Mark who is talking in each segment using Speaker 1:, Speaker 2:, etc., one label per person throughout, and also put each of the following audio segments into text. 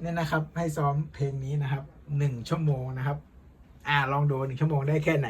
Speaker 1: เนี่ยนะครับ ให้ซ้อมเพลงนี้นะครับหนึ่งชั่วโมงนะครับ อ่าลองดูหนึ่งชั่วโมงได้แค่ไหน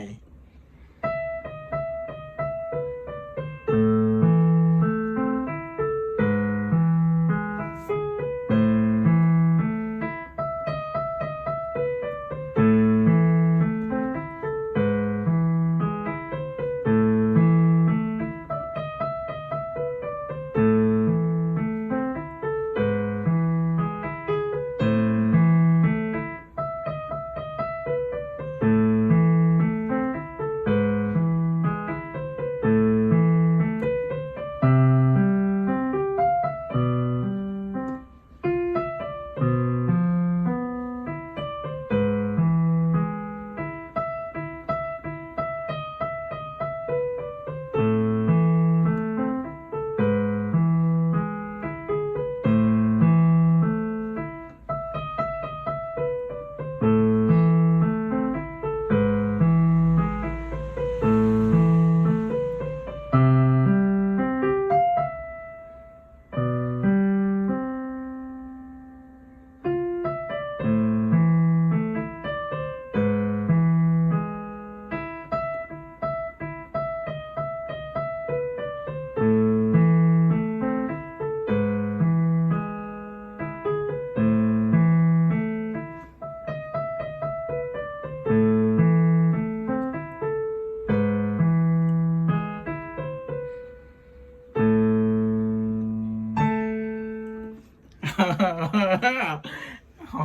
Speaker 1: โอ้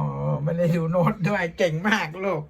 Speaker 1: ไม่ได้ดูโน้ตด้วยเก่งมากลูก